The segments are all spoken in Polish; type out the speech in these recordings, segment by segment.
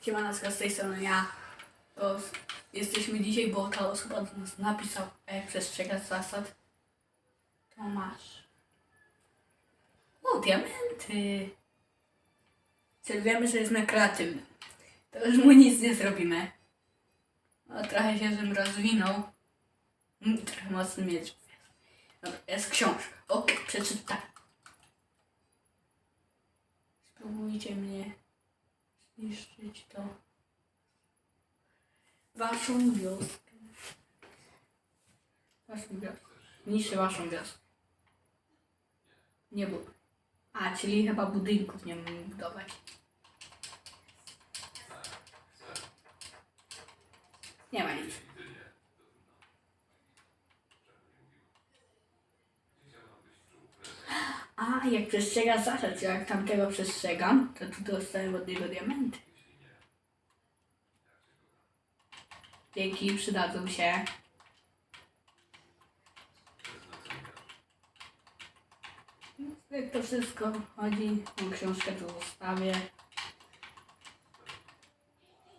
Siemanowska z tej strony ja. To jesteśmy dzisiaj, bo ta osoba do nas napisał, jak przestrzegać zasad. To masz. O, diamenty. Wiemy, że jest na kreatywnym. To już mu nic nie zrobimy. No, trochę się tym rozwinął. Mm, Trochę mocny miecz. Jest książka. Okej, przeczytaj. Spróbujcie mnie zniszczyć to. Waszą wioskę. Waszą wioskę. Niszczy waszą wioskę. Nie bud. A, czyli chyba budynków nie mamy budować. Nie ma nic. A, jak przestrzega zasad, jak tamtego przestrzegam, to tu dostałem od niego diamenty. Dzięki, przydadzą się. Jak to wszystko chodzi, tą książkę tu zostawię.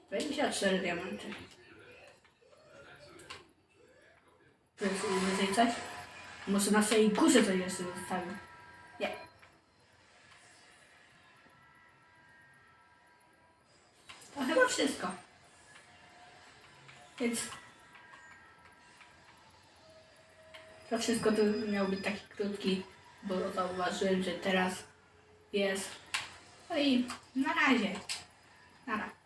24 diamenty. To jest wyżej coś? Może na swojej górze coś jeszcze zostawię. Nie. To chyba wszystko. Więc to wszystko to miał być taki krótki, bo zauważyłem, że teraz jest. No i na razie. Na razie.